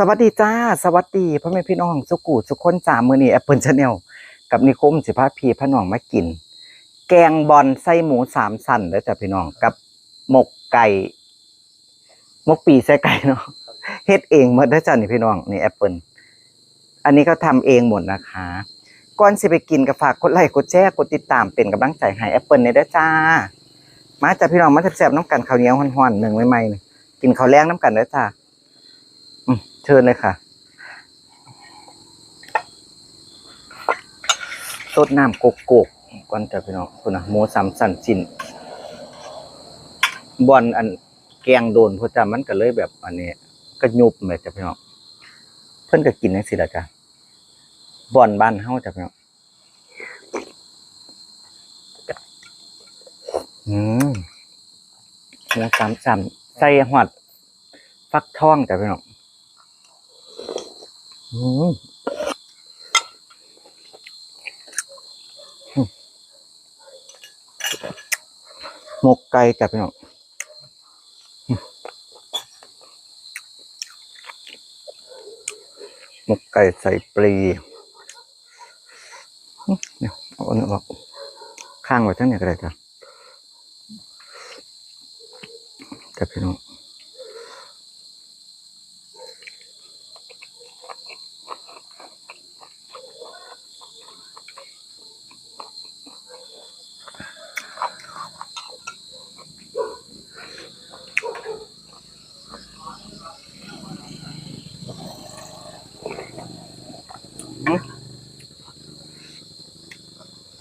สวัสดีจ้า สวัสดีพ่อแม่พี่น้องสุกูสุกคนจ้ามือนี้แอปเปิลชาแนลกับนิคมสิพาพีพระน้องมากิน แกงบอลไส้หมูสามสันแล้วจ้ะพี่น้องกับหมกไก่หมกปีใส่ไก่เนาะเฮ็ดเองหมดแล้วจ้ะนี่พี่น้องนี่แอปเปิลอันนี้ก็ทำเองหมดนะคะก่อนสิไปกินก็ฝากกดไลค์กดแชร์กดติดตามเป็นกำลังใจให้แอปเปิลในด้จ้า มาจ้ะพี่น้องมาแซ่บๆน้ำกันข้าวเหนียวฮ้อนๆหนึ่งใหม่ๆกินข้าวแรงน้ำกันเด้จ้า เชิญเลยค่ะสดน้ำโกโก้ก่อนจะพี่น้องคุณนะหมูสามสันจินบอลอันแกงโดนพระจามันก็เลยแบบอันนี้ก็ยุบเลยจ้ะพี่น้องเพิ่อนก็กินจังซี่ล่ะจ้ะบอลบ้านเฮาจ้ะพี่น้องอืมเนื้อสามสันใส่หอดฟักทองจ้ะพี่น้อง หมกไก่จ้ะพี่น้องหมกไก่ใส่ปลีเดี๋ยเอาอันนี้ออกข้างไว้ทั้งเนี่ยก็ได้จ้ะจ้ะพี่น้อง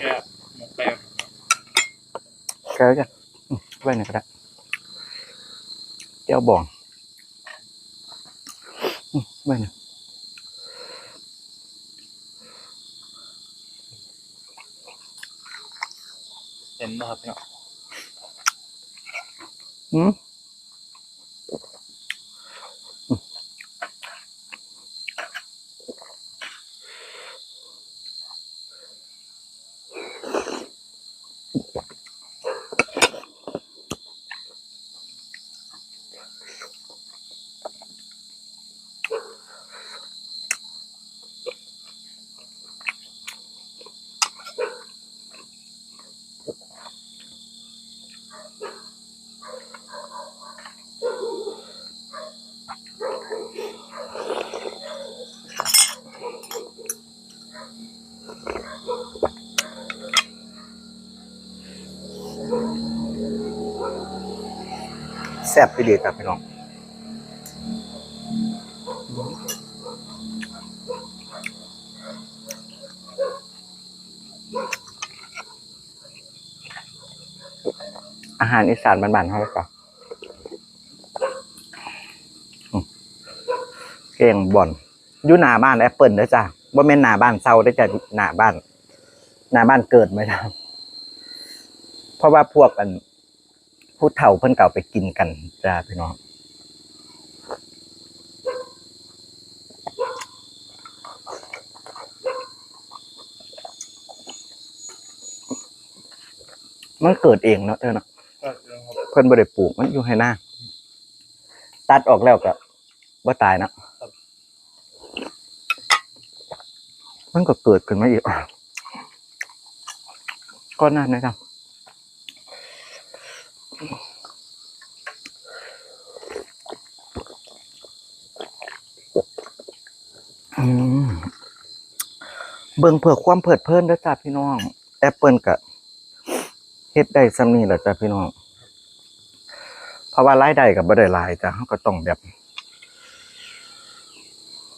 แค่หมกแปลง แก้วจ้ะอืมไว้หน่อยก็ได้แก้วบองอืมไว้หน่อยเต็มนะครับพี่น้องอืม แซ่บไปดีครับพี่น้องอาหารอีสานบ้านๆเขาเลยก่อนเก่งบ่อนอยู่หน้าบ้านแอปเปิลด้อจ้ะว่าแม่นหน้าบ้านเซาได้จ้ะหน้าบ้านหน้าบ้านเกิดไหมครับเพราะว่าพวกกัน ผู้เฒ่าเพิ่นเก่าไปกินกันจ้าพี่น้องมันเกิดเองเนาะเธอเนาะก็เรื่องครับเพิ่นบ่ได้ปลูกมันอยู่ให้หน้าตัดออกแล้วก็บ่ตายเนาะมันก็เกิดขึ้นมาอีกก็น่านะครับ อืม เบิ่งเพื่อความเพิดเพลินด้จ้าพี่น้องแอปเปิลกับเฮ็ดได้ซ้ำนี่แหละจ้าพี่น้อง เพราะว่ารายได้กับบ่ได้หลายจ้ะเขาก็ต้องแบบ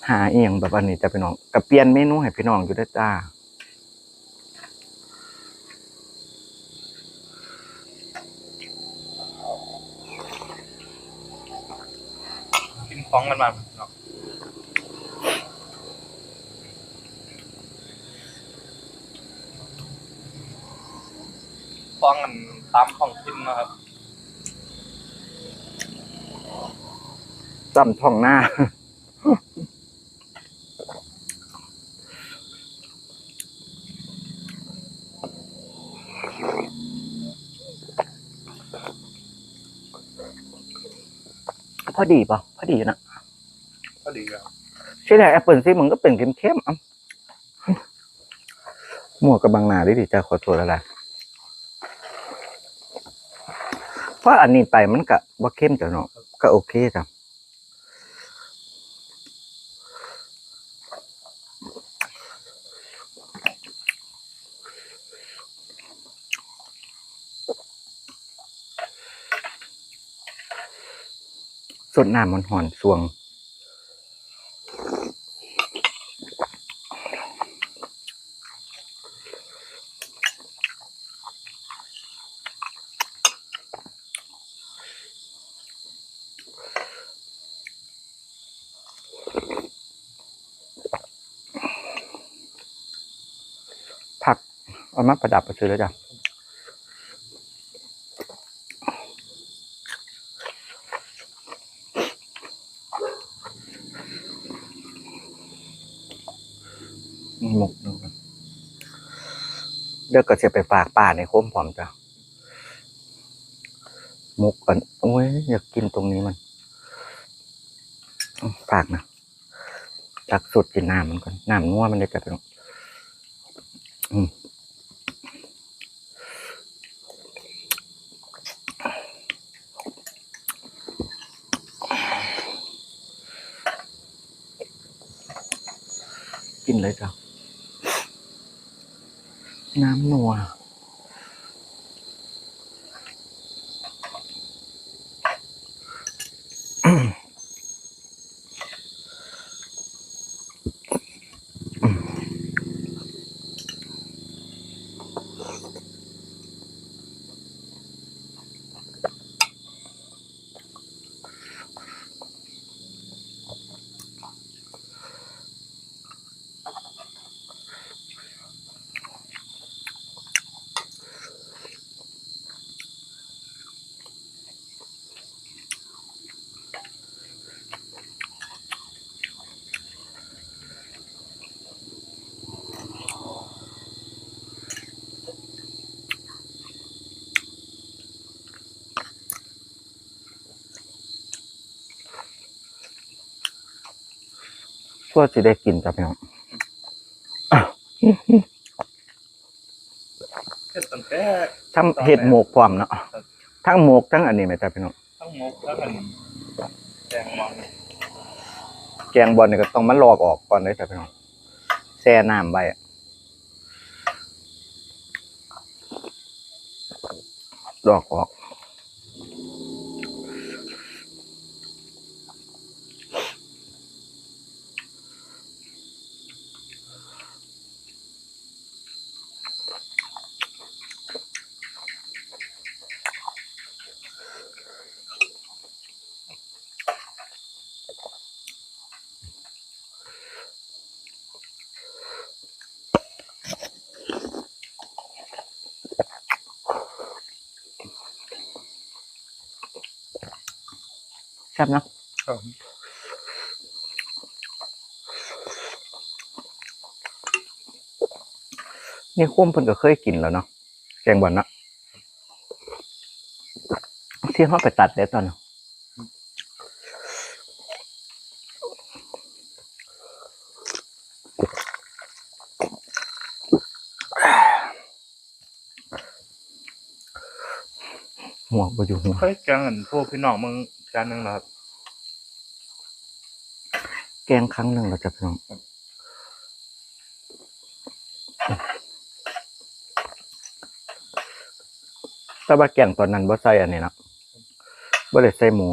หาเอียงแบบอันนี้จ้ะพี่น้องก็เปลี่ยนเมนูให้พี่น้องอยู่ด้จ้ากินฟองกันมา องฟ้องกันตามของกินนะครับจำท้องหน้า พอดีป่ะพอดีนะก็ดีครับใช่ไหมแอปเปิลซี่มันก็เป็นเข้มๆอะมั่วกับบางนาดิดิจ้าขอโทษแล้วล่ะ เพราะอันนี้ไปมันก็ว่าเข้มจ้ะเนาะก็โอเคจ้ะสดน้ำมันหอนสวง ผัก เอามาประดับไปซื้อแล้วจ้ะหมกดูกันเดี๋ยวก็จะไปฝากป่าในโค้มผอมจ้ะหมกก่อนโอ้ยอยากกินตรงนี้มัน ฝากนะจักสุดกินน้ำมันก่อนน้ำนัวมันได้กระเป็นอืม เลยจ้ะน้ำนัว ชั่วสิได้กินจ้ะพี่น้องเฮ็ดตั้งแต่ทำเห็ดหมกพร้อมเนาะทั้งหมกทั้งอันนี้ไหมจ้ะพี่น้องทั้งหมกแล้วกันแดงมันแกงบอลเนี่ยก็ต้องมาลอกออกก่อนเลยจ้ะพี่น้องแช่น้ำไว้อะลอกออก ซ่บเนอะครับนี่คุ้มเพิ่นก็เคยกินแล้วเนาะแกงบอลเนาะที่เขาไปตัดเด็ดตอนเนาะหัวไปอยู่หัวเคยแกงอันพวกพี่น้องมึงจานหนึ่งแล้วครับ งครั้งหนึ่งเราจะพี่น้องแต่ว่าแกงตอนนั้นบ่ใส่อันนี้เนาะบ่ได้ใส่หมู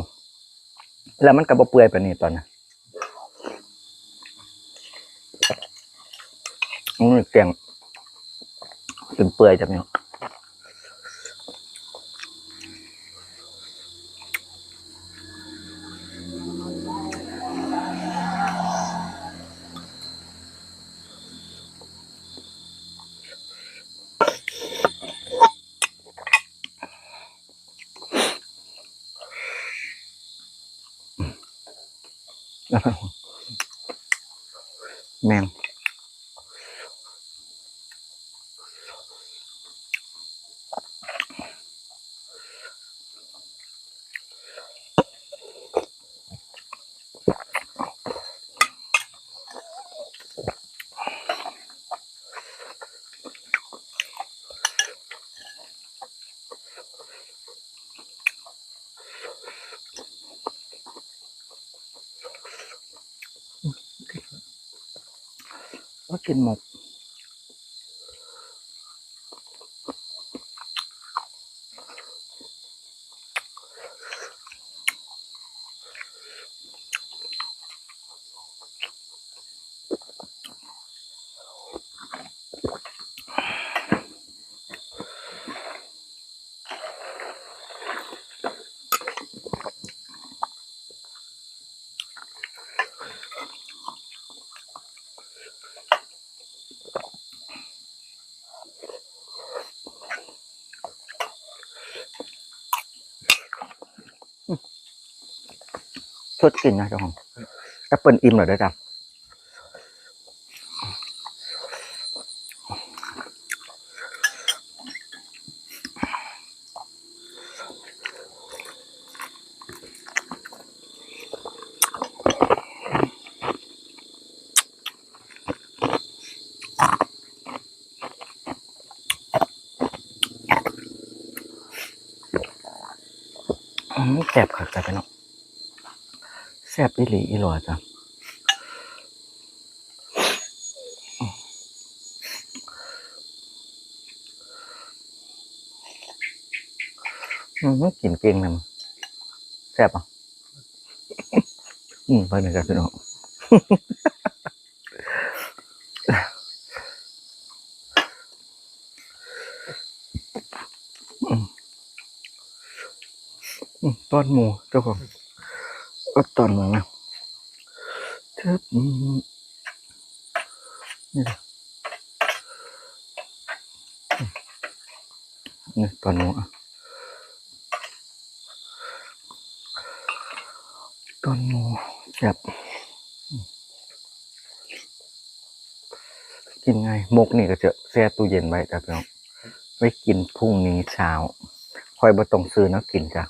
แล้วมันก็บ่เปื่อยปานนี้ตอนนั้นอืมแกงจนเปื่อยจ้ะพี่น้อง แมง ก็กินหมก ชดกินนะเจ้าของแอปเปิลอิ่มเหรอเด้อจ้ะแซ่บคักจ้ะพี่น้องแซ่บอีหลีอีหลอจ้ะอืมกินเก่งนะมึงแซ่บอะอืมไปหนึ่งจ้ะพี่น้องอืมตอนหมูเจ้าของ ก็ตอนมูนะเทิบนี่นี่ตอนหมูอะตอนหมูแบบกินไงายมกนี่ก็จะแช่ตู้เย็นไว้จ้ะพี่น้องไว้กินพรุ่งนี้เช้าคอยบ่ต้องซื้อนะกินจ้ะ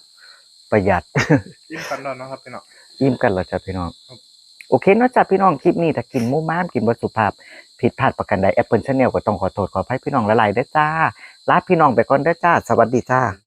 ประหยัดยิ้มกันแล้วนะครับพี่น้อง ยิ้มกันเหรอจ้ะพี่น้องครับโอเคเนาะจ้ะพี่น้องคลิปนี้ถ้ากินหมู่ม้ามกินบสุภาพผิดพลาดประกันใดแอปเปิลชาแนลก็ต้องขอโทษขออภัยพี่น้องละลายๆเด้อจ้าลาพี่น้องไปก่อนเด้อจ้า สวัสดีจ้า